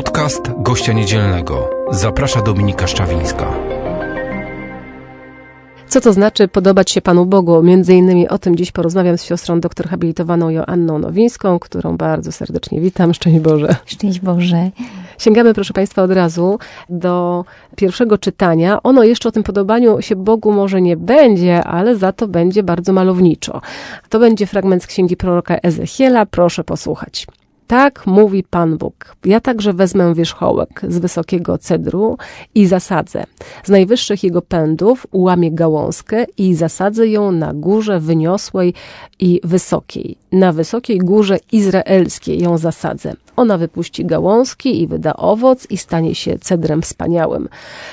Podcast gościa niedzielnego. Zaprasza Dominika Szczawińska. Co to znaczy podobać się Panu Bogu? Między innymi o tym dziś porozmawiam z siostrą doktor habilitowaną Joanną Nowińską, którą bardzo serdecznie witam. Szczęść Boże. Szczęść Boże. Sięgamy, proszę Państwa, od razu do pierwszego czytania. Ono jeszcze o tym podobaniu się Bogu może nie będzie, ale za to będzie bardzo malowniczo. To będzie fragment z księgi proroka Ezechiela. Proszę posłuchać. Tak mówi Pan Bóg. Ja także wezmę wierzchołek z wysokiego cedru i zasadzę. Z najwyższych jego pędów ułamię gałązkę i zasadzę ją na górze wyniosłej i wysokiej. Na wysokiej górze izraelskiej ją zasadzę. Ona wypuści gałązki i wyda owoc i stanie się cedrem wspaniałym.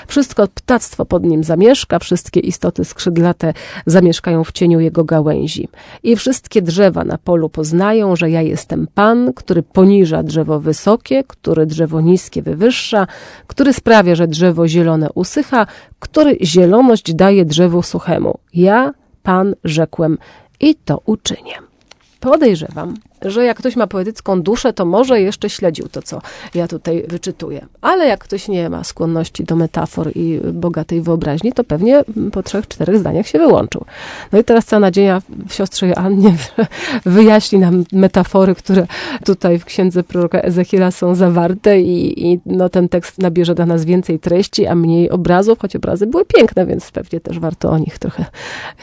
Wszystko ptactwo pod nim zamieszka, wszystkie istoty skrzydlate zamieszkają w cieniu jego gałęzi. I wszystkie drzewa na polu poznają, że ja jestem Pan, który poniża drzewo wysokie, który drzewo niskie wywyższa, który sprawia, że drzewo zielone usycha, który zieloność daje drzewu suchemu. Ja, Pan, rzekłem i to uczynię. Podejrzewam, że jak ktoś ma poetycką duszę, to może jeszcze śledził to, co ja tutaj wyczytuję. Ale jak ktoś nie ma skłonności do metafor i bogatej wyobraźni, to pewnie po trzech, czterech zdaniach się wyłączył. No i teraz cała nadzieja w siostrze Joannie wyjaśni nam metafory, które tutaj w księdze proroka Ezechiela są zawarte i, i no, ten tekst nabierze dla nas więcej treści, a mniej obrazów, choć obrazy były piękne, więc pewnie też warto o nich trochę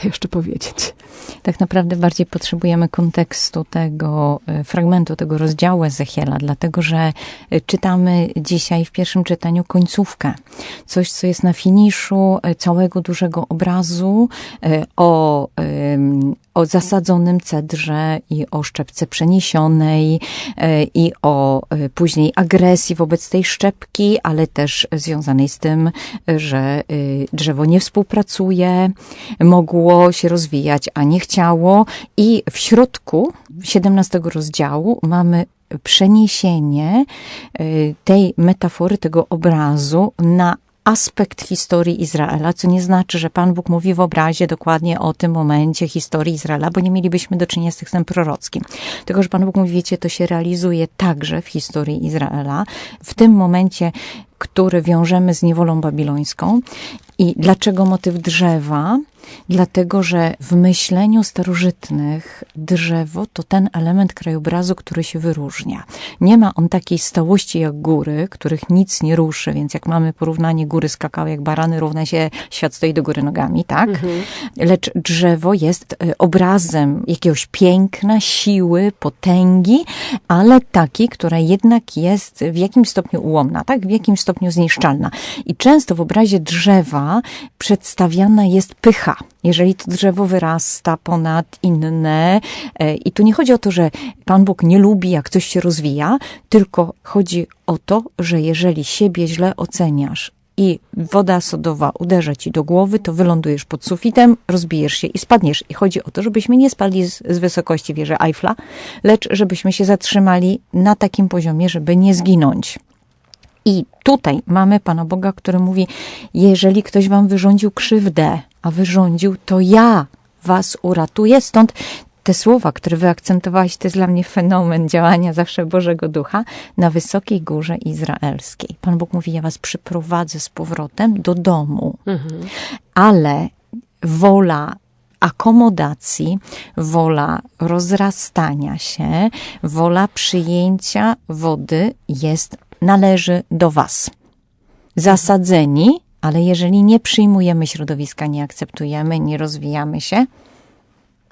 jeszcze powiedzieć. Tak naprawdę bardziej potrzebujemy kontekstu tego, E, fragmentu tego rozdziału Ezechiela, dlatego że e, czytamy dzisiaj w pierwszym czytaniu końcówkę. Coś, co jest na finiszu e, całego dużego obrazu o o zasadzonym cedrze i o szczepce przeniesionej i o później agresji wobec tej szczepki, ale też związanej z tym, że drzewo nie współpracuje, mogło się rozwijać, a nie chciało i w środku 17 rozdziału mamy przeniesienie y, tej metafory, tego obrazu na aspekt historii Izraela, co nie znaczy, że Pan Bóg mówi w obrazie dokładnie o tym momencie historii Izraela, bo nie mielibyśmy do czynienia z tekstem prorockim. Tylko, że Pan Bóg mówi, wiecie, to się realizuje także w historii Izraela. W tym momencie który wiążemy z niewolą babilońską. I dlaczego motyw drzewa? Dlatego, że w myśleniu starożytnych drzewo to ten element krajobrazu, który się wyróżnia. Nie ma on takiej stałości jak góry, których nic nie ruszy, więc jak mamy porównanie góry z kakao jak barany, równa się świat stoi do góry nogami, tak? Mhm. Lecz drzewo jest e, obrazem jakiegoś piękna, siły, potęgi, ale taki, która jednak jest w jakimś stopniu ułomna, tak? W jakimś stopniu zniszczalna. I często w obrazie drzewa przedstawiana jest pycha jeżeli to drzewo wyrasta ponad inne. E, I tu nie chodzi o to, że Pan Bóg nie lubi, jak coś się rozwija, tylko chodzi o to, że jeżeli siebie źle oceniasz, i woda sodowa uderza ci do głowy, to wylądujesz pod sufitem, rozbijesz się i spadniesz. I chodzi o to, żebyśmy nie spadli z, z wysokości wieży Eiffla, lecz żebyśmy się zatrzymali na takim poziomie, żeby nie zginąć. I tutaj mamy Pana Boga, który mówi: Jeżeli ktoś wam wyrządził krzywdę, a wyrządził, to ja was uratuję. Stąd te słowa, które wyakcentowałaś, to jest dla mnie fenomen działania zawsze Bożego Ducha na wysokiej górze izraelskiej. Pan Bóg mówi: Ja was przyprowadzę z powrotem do domu, mhm. ale wola akomodacji, wola rozrastania się, wola przyjęcia wody jest należy do Was. Zasadzeni, ale jeżeli nie przyjmujemy środowiska, nie akceptujemy, nie rozwijamy się,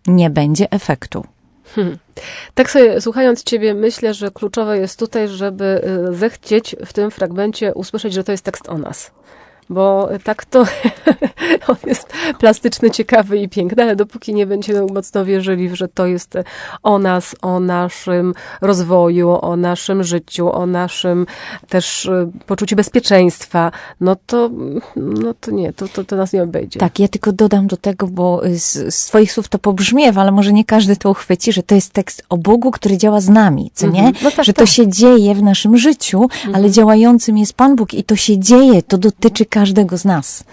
nie będzie efektu. Hmm. Tak sobie słuchając Ciebie, myślę, że kluczowe jest tutaj, żeby y, zechcieć w tym fragmencie usłyszeć, że to jest tekst o nas bo tak to on jest plastyczny, ciekawy i piękny, ale dopóki nie będziemy mocno wierzyli, że to jest o nas, o naszym rozwoju, o naszym życiu, o naszym też e, poczuciu bezpieczeństwa, no to, no to nie, to, to, to nas nie obejdzie. Tak, ja tylko dodam do tego, bo z, z Twoich słów to pobrzmiewa, ale może nie każdy to uchwyci, że to jest tekst o Bogu, który działa z nami, co nie? Mm -hmm. No tak, że to tak. się dzieje w naszym życiu, mm -hmm. ale działającym jest Pan Bóg i to się dzieje, to dotyczy każdego z nas.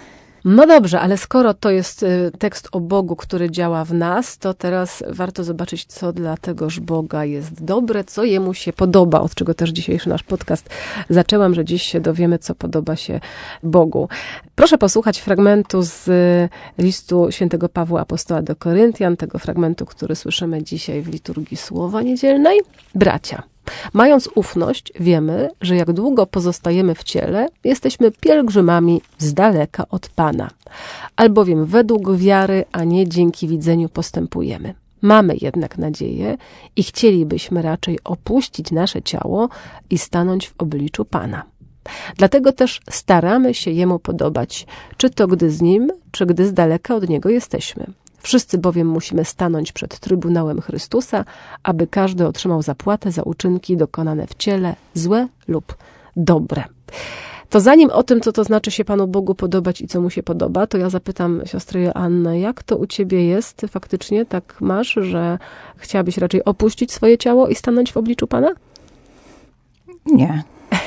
No dobrze, ale skoro to jest y, tekst o Bogu, który działa w nas, to teraz warto zobaczyć, co dla tegoż Boga jest dobre, co jemu się podoba, od czego też dzisiejszy nasz podcast zaczęłam, że dziś się dowiemy, co podoba się Bogu. Proszę posłuchać fragmentu z y, listu świętego Pawła Apostoła do Koryntian, tego fragmentu, który słyszymy dzisiaj w liturgii Słowa Niedzielnej. Bracia, Mając ufność, wiemy, że jak długo pozostajemy w ciele, jesteśmy pielgrzymami z daleka od Pana. Albowiem według wiary, a nie dzięki widzeniu postępujemy. Mamy jednak nadzieję i chcielibyśmy raczej opuścić nasze ciało i stanąć w obliczu Pana. Dlatego też staramy się Jemu podobać, czy to gdy z Nim, czy gdy z daleka od Niego jesteśmy. Wszyscy bowiem musimy stanąć przed Trybunałem Chrystusa, aby każdy otrzymał zapłatę za uczynki dokonane w ciele, złe lub dobre. To zanim o tym, co to znaczy się Panu Bogu podobać i co mu się podoba, to ja zapytam siostrę Joannę, jak to u ciebie jest faktycznie? Tak masz, że chciałabyś raczej opuścić swoje ciało i stanąć w obliczu Pana? Nie.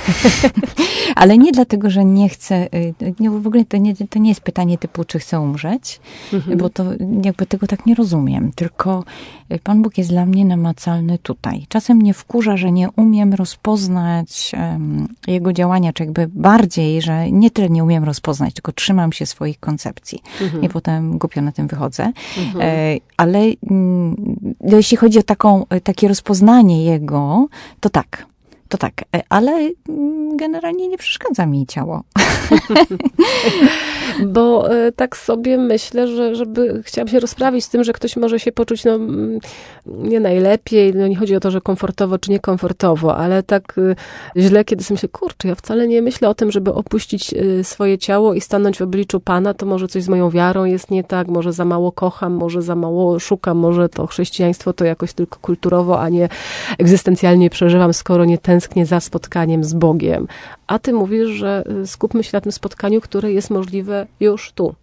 Ale nie dlatego, że nie chcę, y, nie, w ogóle to nie, to nie jest pytanie typu, czy chcę umrzeć, Mhm. bo to jakby tego tak nie rozumiem. Tylko y, Pan Bóg jest dla mnie namacalny tutaj. Czasem mnie wkurza, że nie umiem rozpoznać um, Jego działania, czy jakby bardziej, że nie tyle nie umiem rozpoznać, tylko trzymam się swoich koncepcji. Mhm. I potem głupio na tym wychodzę. E, ale mm, jeśli chodzi o taką, e, takie rozpoznanie Jego, to tak. To tak, E, ale mm, generalnie nie przeszkadza mi ciało. Bo e, tak sobie myślę, że żeby chciałam się rozprawić z tym, że ktoś może się poczuć no, mm, nie najlepiej. No, nie chodzi o to, że komfortowo czy niekomfortowo, ale tak y, źle, kiedy sobie myślę, kurczę, ja wcale nie myślę o tym, żeby opuścić swoje ciało i stanąć w obliczu Pana. To może coś z moją wiarą jest nie tak, może za mało kocham, może za mało szukam, może to chrześcijaństwo to jakoś tylko kulturowo, a nie egzystencjalnie przeżywam, skoro nie tęsknię za spotkaniem z Bogiem. A ty mówisz, że y, skupmy się na tym spotkaniu, które jest możliwe już tu.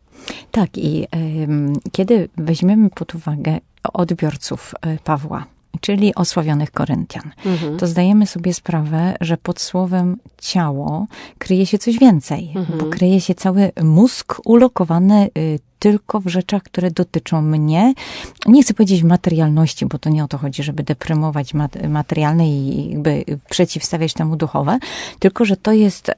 Tak, i em, kiedy weźmiemy pod uwagę odbiorców e, Pawła, czyli osławionych Koryntian, Mhm. to zdajemy sobie sprawę, że pod słowem ciało kryje się coś więcej, Mhm. bo kryje się cały mózg ulokowany y, tylko w rzeczach, które dotyczą mnie. Nie chcę powiedzieć materialności, bo to nie o to chodzi, żeby deprymować mat- materialne i jakby przeciwstawiać temu duchowe, tylko że to jest y,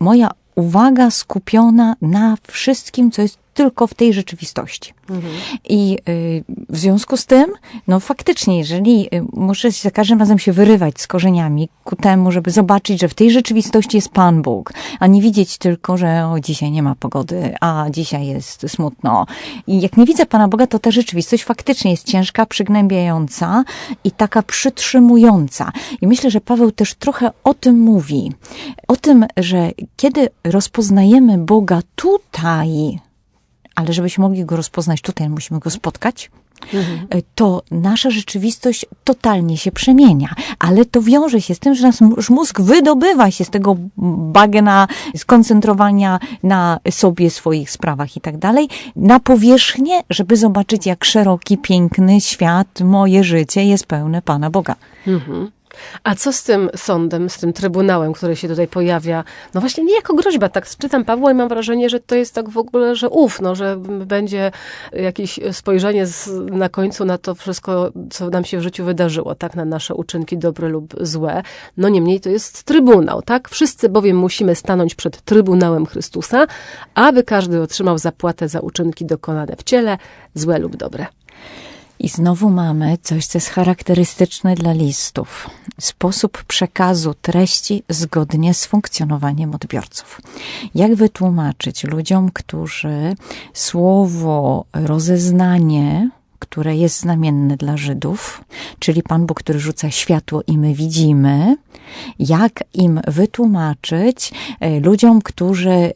moja uwaga skupiona na wszystkim, co jest tylko w tej rzeczywistości. Mhm. I y, w związku z tym, no faktycznie, jeżeli y, muszę za każdym razem się wyrywać z korzeniami ku temu, żeby zobaczyć, że w tej rzeczywistości jest Pan Bóg, a nie widzieć tylko, że o, dzisiaj nie ma pogody, a dzisiaj jest smutno. I jak nie widzę Pana Boga, to ta rzeczywistość faktycznie jest ciężka, przygnębiająca i taka przytrzymująca. I myślę, że Paweł też trochę o tym mówi. O tym, że kiedy rozpoznajemy Boga tutaj, ale żebyśmy mogli go rozpoznać tutaj, musimy go spotkać, e, to nasza rzeczywistość totalnie się przemienia. Ale to wiąże się z tym, że nasz mózg wydobywa się z tego bagna skoncentrowania na sobie, swoich sprawach i tak dalej, na powierzchnię, żeby zobaczyć, jak szeroki, piękny świat, moje życie jest pełne Pana Boga. Mhm. A co z tym sądem, z tym trybunałem, który się tutaj pojawia? No właśnie nie jako groźba, tak czytam Pawła i mam wrażenie, że to jest tak w ogóle, że uf, no, że będzie jakieś spojrzenie z, na końcu na to wszystko, co nam się w życiu wydarzyło, tak, na nasze uczynki dobre lub złe. No niemniej to jest trybunał, tak? Wszyscy bowiem musimy stanąć przed trybunałem Chrystusa, aby każdy otrzymał zapłatę za uczynki dokonane w ciele, złe lub dobre. I znowu mamy coś, co jest charakterystyczne dla listów. Sposób przekazu treści zgodnie z funkcjonowaniem odbiorców. Jak wytłumaczyć ludziom, którzy słowo rozeznanie, które jest znamienne dla Żydów, czyli Pan Bóg, który rzuca światło i my widzimy, jak im wytłumaczyć e, ludziom, którzy e,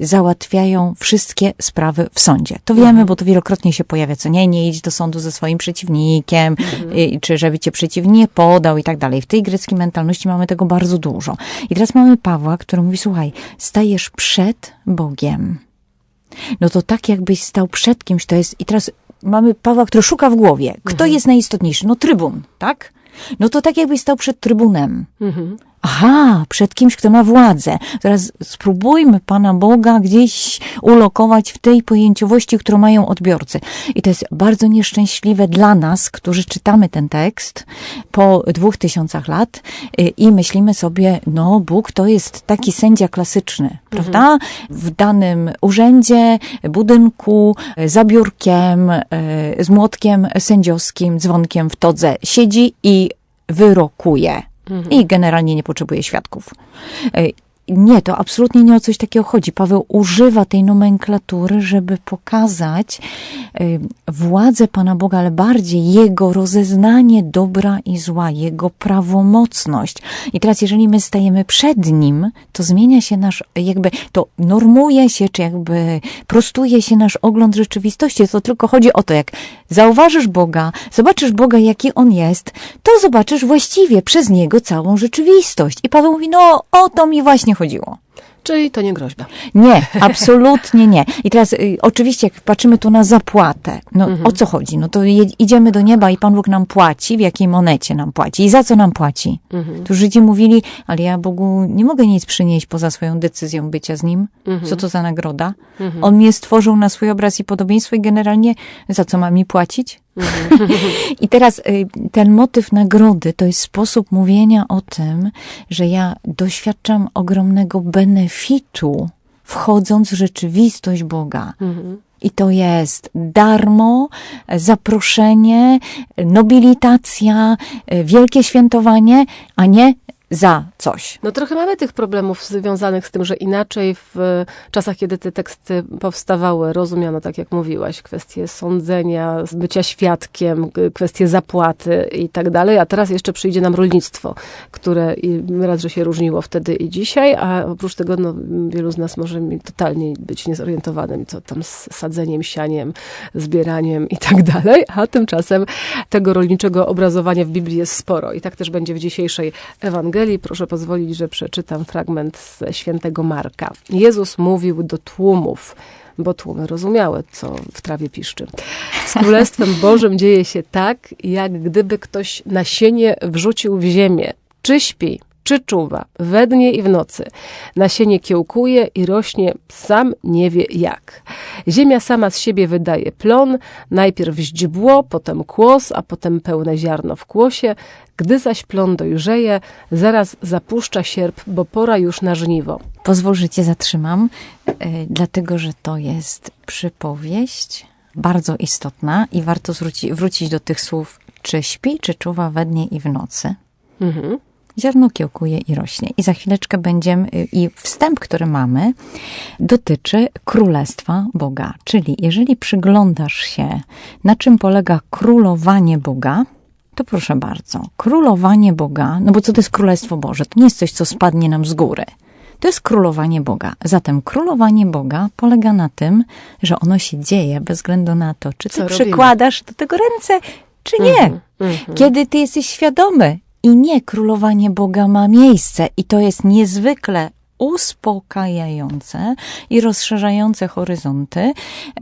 załatwiają wszystkie sprawy w sądzie. To wiemy, bo to wielokrotnie się pojawia, co nie, nie idź do sądu ze swoim przeciwnikiem, e, czy żeby cię przeciwnik nie podał i tak dalej. W tej greckiej mentalności mamy tego bardzo dużo. I teraz mamy Pawła, który mówi, słuchaj, stajesz przed Bogiem. No to tak jakbyś stał przed kimś, to jest, i teraz mamy Pawła, który szuka w głowie. Kto jest najistotniejszy? No trybun, tak? No to tak jakbyś stał przed trybunem. Mhm. Aha, przed kimś, kto ma władzę. Teraz spróbujmy Pana Boga gdzieś ulokować w tej pojęciowości, którą mają odbiorcy. I to jest bardzo nieszczęśliwe dla nas, którzy czytamy ten tekst po dwóch tysiącach lat y, i myślimy sobie, no Bóg to jest taki sędzia klasyczny, prawda? W danym urzędzie, budynku, y, za biurkiem, y, z młotkiem sędziowskim, dzwonkiem w todze siedzi i wyrokuje. I generalnie nie potrzebuje świadków. Y, Nie, to absolutnie nie o coś takiego chodzi. Paweł używa tej nomenklatury, żeby pokazać y, władzę Pana Boga, ale bardziej Jego rozeznanie dobra i zła, Jego prawomocność. I teraz, jeżeli my stajemy przed Nim, to zmienia się nasz, jakby, to normuje się, czy jakby prostuje się nasz ogląd rzeczywistości. To tylko chodzi o to, jak zauważysz Boga, zobaczysz Boga, jaki On jest, to zobaczysz właściwie przez Niego całą rzeczywistość. I Paweł mówi, no o to mi właśnie chodziło. Czyli to nie groźba. Nie, absolutnie nie. I teraz y, oczywiście, jak patrzymy tu na zapłatę, no o co chodzi? No to je, idziemy do nieba i Pan Bóg nam płaci, w jakiej monecie nam płaci i za co nam płaci. Tu Żydzi mówili, ale ja Bogu nie mogę nic przynieść poza swoją decyzją bycia z Nim. Co to za nagroda? On mnie stworzył na swój obraz i podobieństwo i generalnie za co ma mi płacić? I teraz y, ten motyw nagrody to jest sposób mówienia o tym, że ja doświadczam ogromnego benefitu, wchodząc w rzeczywistość Boga. I to jest darmo, zaproszenie, nobilitacja, y, wielkie świętowanie, a nie za coś. No trochę mamy tych problemów związanych z tym, że inaczej w czasach, kiedy te teksty powstawały, rozumiano, tak jak mówiłaś, kwestie sądzenia, bycia świadkiem, kwestie zapłaty i tak dalej, a teraz jeszcze przyjdzie nam rolnictwo, które raz, że się różniło wtedy i dzisiaj, a oprócz tego no, wielu z nas może totalnie być niezorientowanym, co tam z sadzeniem, sianiem, zbieraniem i tak dalej, a tymczasem tego rolniczego obrazowania w Biblii jest sporo i tak też będzie w dzisiejszej Ewangelii. Proszę pozwolić, że przeczytam fragment ze świętego Marka. Jezus mówił do tłumów, bo tłumy rozumiały, co w trawie piszczy. Z Królestwem Bożym dzieje się tak, jak gdyby ktoś nasienie wrzucił w ziemię. Czy śpi, czy czuwa, we dnie i w nocy. Nasienie kiełkuje i rośnie, sam nie wie jak. Ziemia sama z siebie wydaje plon, najpierw źdźbło, potem kłos, a potem pełne ziarno w kłosie. Gdy zaś plon dojrzeje, zaraz zapuszcza sierp, bo pora już na żniwo. Pozwól, że cię zatrzymam, y, dlatego że to jest przypowieść bardzo istotna i warto zwróci, wrócić do tych słów, czy śpi, czy czuwa we dnie i w nocy. Mhm. Ziarno kiełkuje i rośnie. I za chwileczkę będziemy, y, i wstęp, który mamy, dotyczy Królestwa Boga. Czyli jeżeli przyglądasz się, na czym polega królowanie Boga, to proszę bardzo, królowanie Boga, no bo co to jest Królestwo Boże? To nie jest coś, co spadnie nam z góry. To jest królowanie Boga. Zatem królowanie Boga polega na tym, że ono się dzieje bez względu na to, czy ty Co robimy. przykładasz do tego ręce, czy nie. Kiedy ty jesteś świadomy i nie, królowanie Boga ma miejsce i to jest niezwykle uspokajające i rozszerzające horyzonty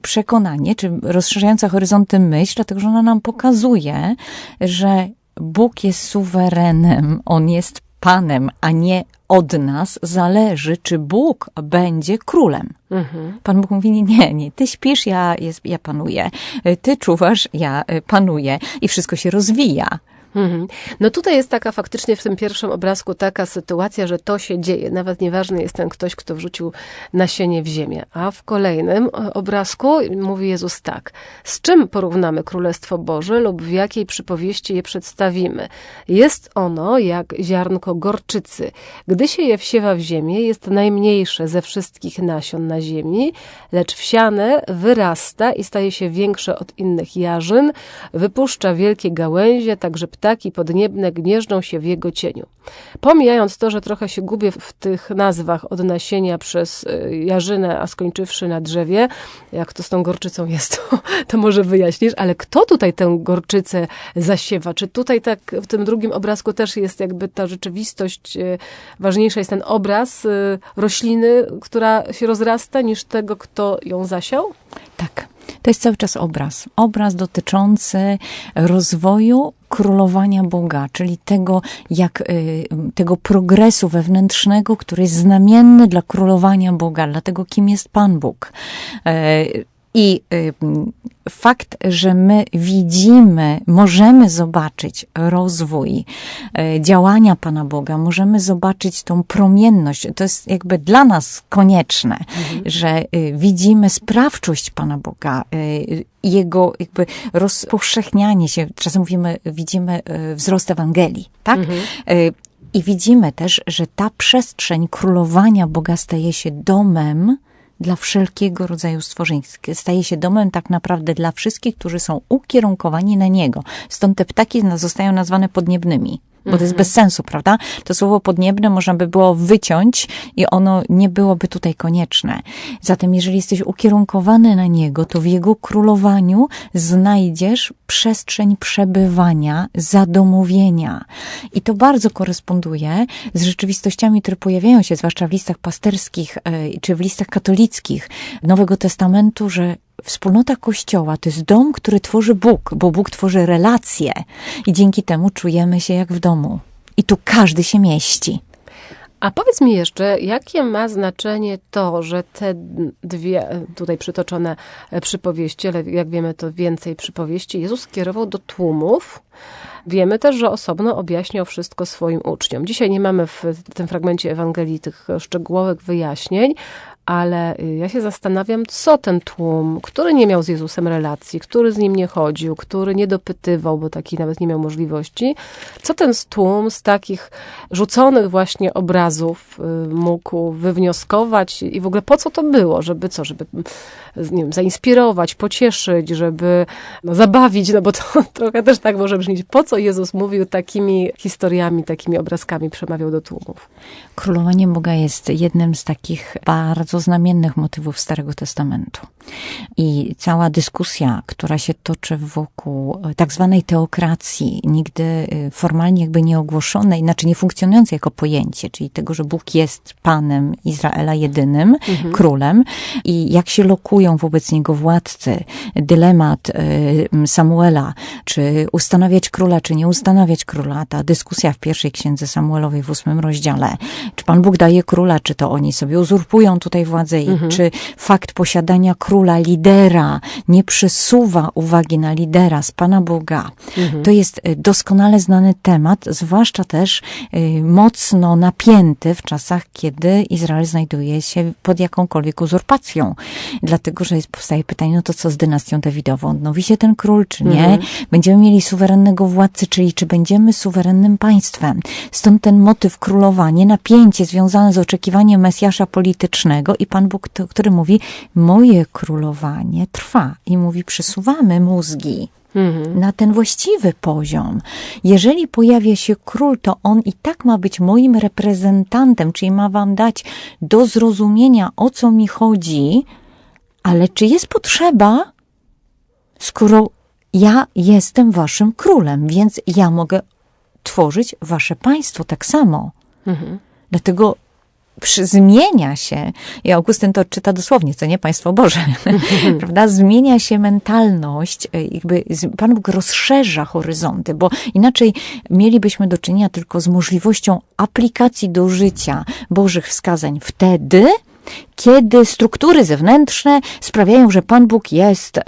przekonanie, czy rozszerzające horyzonty myśl, dlatego że ona nam pokazuje, że Bóg jest suwerenem, On jest Panem, a nie od nas zależy, czy Bóg będzie królem. Pan Bóg mówi, nie, nie, nie, ty śpisz, ja, jest, ja panuję, ty czuwasz, ja y, panuję i wszystko się rozwija. Mhm. No tutaj jest taka faktycznie w tym pierwszym obrazku taka sytuacja, że to się dzieje. Nawet nieważny jest ten ktoś, kto wrzucił nasienie w ziemię. A w kolejnym e, obrazku mówi Jezus tak. Z czym porównamy Królestwo Boże lub w jakiej przypowieści je przedstawimy? Jest ono jak ziarnko gorczycy. Gdy się je wsiewa w ziemię, jest najmniejsze ze wszystkich nasion na ziemi, lecz wsiane wyrasta i staje się większe od innych jarzyn, wypuszcza wielkie gałęzie, także ptaki podniebne gnieżdżą się w jego cieniu. Pomijając to, że trochę się gubię w tych nazwach od nasienia przez y, jarzynę, a skończywszy na drzewie, jak to z tą gorczycą jest, to, to może wyjaśnisz, ale kto tutaj tę gorczycę zasiewa? Czy tutaj tak w tym drugim obrazku też jest jakby ta rzeczywistość, y, ważniejsza jest ten obraz y, rośliny, która się rozrasta, niż tego, kto ją zasiał? Tak. To jest cały czas obraz. Obraz dotyczący rozwoju królowania Boga, czyli tego, jak, y, tego progresu wewnętrznego, który jest znamienny dla królowania Boga, dla tego, kim jest Pan Bóg. E, I fakt, że my widzimy, możemy zobaczyć rozwój e, działania Pana Boga, możemy zobaczyć tą promienność. To jest jakby dla nas konieczne, mhm. że y, widzimy sprawczość Pana Boga, y, jego jakby rozpowszechnianie się. Czasem mówimy, widzimy y, wzrost Ewangelii, tak? Mhm. I widzimy też, że ta przestrzeń królowania Boga staje się domem, dla wszelkiego rodzaju stworzeń. Staje się domem tak naprawdę dla wszystkich, którzy są ukierunkowani na niego. Stąd te ptaki zostają nazwane podniebnymi bo to jest mhm. bez sensu, prawda? To słowo podniebne można by było wyciąć i ono nie byłoby tutaj konieczne. Zatem, jeżeli jesteś ukierunkowany na niego, to w jego królowaniu znajdziesz przestrzeń przebywania, zadomowienia. I to bardzo koresponduje z rzeczywistościami, które pojawiają się, zwłaszcza w listach pasterskich e, czy w listach katolickich Nowego Testamentu, że wspólnota Kościoła to jest dom, który tworzy Bóg, bo Bóg tworzy relacje i dzięki temu czujemy się jak w domu. I tu każdy się mieści. A powiedz mi jeszcze, jakie ma znaczenie to, że te dwie tutaj przytoczone przypowieści, ale jak wiemy, to więcej przypowieści, Jezus skierował do tłumów. Wiemy też, że osobno objaśniał wszystko swoim uczniom. Dzisiaj nie mamy w tym fragmencie Ewangelii tych szczegółowych wyjaśnień, ale y, ja się zastanawiam, co ten tłum, który nie miał z Jezusem relacji, który z nim nie chodził, który nie dopytywał, bo taki nawet nie miał możliwości, co ten tłum z takich rzuconych właśnie obrazów y, mógł wywnioskować i w ogóle po co to było, żeby co, żeby nie wiem, zainspirować, pocieszyć, żeby no, zabawić, no bo to trochę też tak może brzmieć, po co Jezus mówił takimi historiami, takimi obrazkami, przemawiał do tłumów. Królowanie Boga jest jednym z takich bardzo znamiennych motywów Starego Testamentu. I cała dyskusja, która się toczy wokół e, tak zwanej teokracji, nigdy e, formalnie jakby nie ogłoszonej, znaczy nie funkcjonującej jako pojęcie, czyli tego, że Bóg jest Panem Izraela jedynym, mhm. królem i jak się lokują wobec niego władcy, dylemat e, Samuela, czy ustanawiać króla, czy nie ustanawiać króla, ta dyskusja w pierwszej księdze Samuelowej w ósmym rozdziale, czy Pan Bóg daje króla, czy to oni sobie uzurpują tutaj władzę, mhm. czy fakt posiadania króla, lidera, nie przesuwa uwagi na lidera z Pana Boga. Mhm. To jest y, doskonale znany temat, zwłaszcza też y, mocno napięty w czasach, kiedy Izrael znajduje się pod jakąkolwiek uzurpacją. Dlatego, że jest, powstaje pytanie, no to co z dynastią Dawidową? Odnowi się ten król, czy nie? Mhm. Będziemy mieli suwerennego władcę, czyli czy będziemy suwerennym państwem? Stąd ten motyw królowanie, napięcie związane z oczekiwaniem Mesjasza politycznego i Pan Bóg, który mówi, moje królowanie trwa. I mówi, przesuwamy mózgi mhm. na ten właściwy poziom. Jeżeli pojawia się król, to on i tak ma być moim reprezentantem, czyli ma wam dać do zrozumienia, o co mi chodzi, ale czy jest potrzeba, skoro ja jestem waszym królem, więc ja mogę tworzyć wasze państwo tak samo. Mhm. Dlatego zmienia się, i Augustyn to czyta dosłownie, co nie Państwo Boże, prawda? Zmienia się mentalność, e, jakby Pan Bóg rozszerza horyzonty, bo inaczej mielibyśmy do czynienia tylko z możliwością aplikacji do życia Bożych wskazań wtedy, kiedy struktury zewnętrzne sprawiają, że Pan Bóg jest e,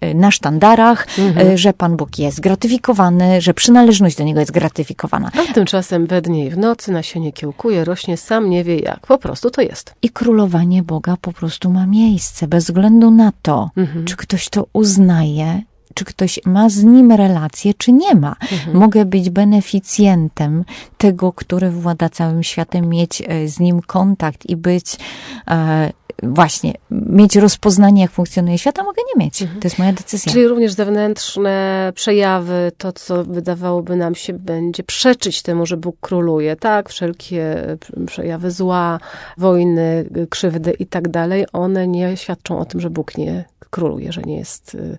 e, na sztandarach, mhm. E, że Pan Bóg jest gratyfikowany, że przynależność do Niego jest gratyfikowana. A tymczasem we dnie i w nocy nasienie kiełkuje, rośnie, sam nie wie jak. Po prostu to jest. I królowanie Boga po prostu ma miejsce, bez względu na to, mhm. czy ktoś to uznaje, czy ktoś ma z nim relację, czy nie ma. Mhm. Mogę być beneficjentem tego, który włada całym światem, mieć e, z nim kontakt i być e, właśnie, mieć rozpoznanie, jak funkcjonuje świat, a mogę nie mieć. Mhm. To jest moja decyzja. Czyli również zewnętrzne przejawy, to co wydawałoby nam się będzie przeczyć temu, że Bóg króluje, tak? Wszelkie przejawy zła, wojny, krzywdy i tak dalej, one nie świadczą o tym, że Bóg nie króluje, że nie jest e,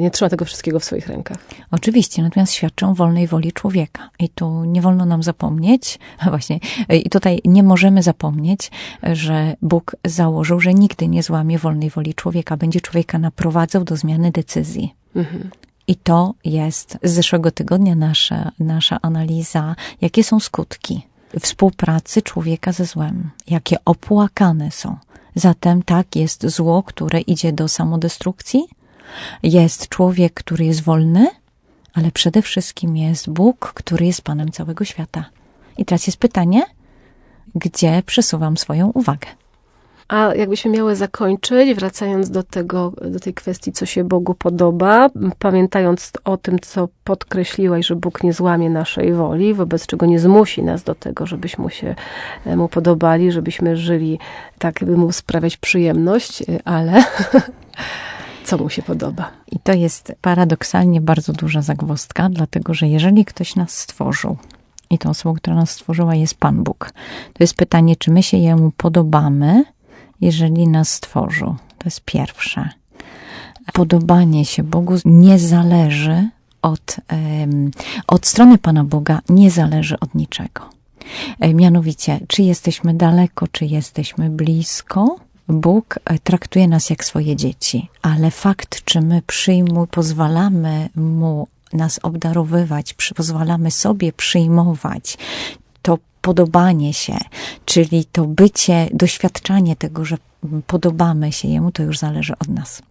nie trzyma tego wszystkiego w swoich rękach. Oczywiście, natomiast świadczą o wolnej woli człowieka. I tu nie wolno nam zapomnieć, właśnie, i tutaj nie możemy zapomnieć, że Bóg założył, że nigdy nie złamie wolnej woli człowieka, będzie człowieka naprowadzał do zmiany decyzji. Mhm. I to jest z zeszłego tygodnia nasza, nasza analiza, jakie są skutki współpracy człowieka ze złem, jakie opłakane są. Zatem tak jest zło, które idzie do samodestrukcji, jest człowiek, który jest wolny, ale przede wszystkim jest Bóg, który jest Panem całego świata. I teraz jest pytanie, gdzie przesuwam swoją uwagę? A jakbyśmy miały zakończyć, wracając do tego, do tej kwestii, co się Bogu podoba, pamiętając o tym, co podkreśliłaś, że Bóg nie złamie naszej woli, wobec czego nie zmusi nas do tego, żebyśmy się e, Mu podobali, żebyśmy żyli tak, by Mu sprawiać przyjemność, e, ale co Mu się podoba. I to jest paradoksalnie bardzo duża zagwozdka, dlatego że jeżeli ktoś nas stworzył, i tą osobą, która nas stworzyła, jest Pan Bóg, to jest pytanie, czy my się Jemu podobamy, jeżeli nas stworzył. To jest pierwsze. Podobanie się Bogu nie zależy od, od strony Pana Boga, nie zależy od niczego. E, mianowicie, czy jesteśmy daleko, czy jesteśmy blisko, Bóg e, traktuje nas jak swoje dzieci, ale fakt, czy my przyjmu, pozwalamy Mu nas obdarowywać, pozwalamy sobie przyjmować to podobanie się, czyli to bycie, doświadczanie tego, że podobamy się Jemu, to już zależy od nas.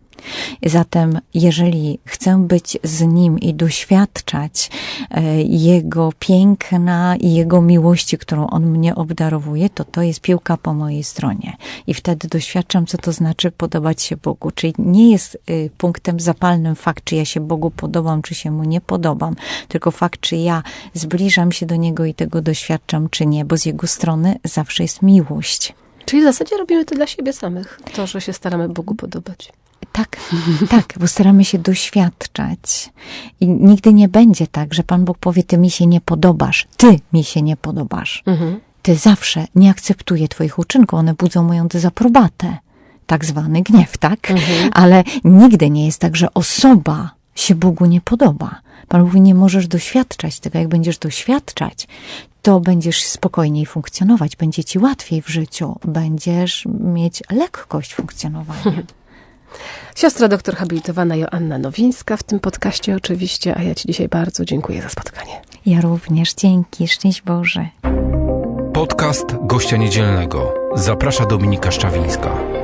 Zatem, jeżeli chcę być z Nim i doświadczać e, Jego piękna i Jego miłości, którą On mnie obdarowuje, to to jest piłka po mojej stronie. I wtedy doświadczam, co to znaczy podobać się Bogu. Czyli nie jest y, punktem zapalnym fakt, czy ja się Bogu podobam, czy się Mu nie podobam, tylko fakt, czy ja zbliżam się do Niego i tego doświadczam, czy nie, bo z Jego strony zawsze jest miłość. Czyli w zasadzie robimy to dla siebie samych, to, że się staramy Bogu podobać. Tak, tak, bo staramy się doświadczać. I nigdy nie będzie tak, że Pan Bóg powie, ty mi się nie podobasz, ty mi się nie podobasz. Mhm. Ty zawsze nie akceptuję twoich uczynków, one budzą moją dezaprobatę. Tak zwany gniew, tak? Mhm. Ale nigdy nie jest tak, że osoba się Bogu nie podoba. Pan mówi, nie możesz doświadczać tego. Jak będziesz doświadczać, to będziesz spokojniej funkcjonować, będzie ci łatwiej w życiu, będziesz mieć lekkość funkcjonowania. Siostra doktor habilitowana Joanna Nowińska w tym podcaście oczywiście, a ja Ci dzisiaj bardzo dziękuję za spotkanie. Ja również, dzięki, szczęść Boże. Podcast gościa niedzielnego. Zaprasza Dominika Szczawińska.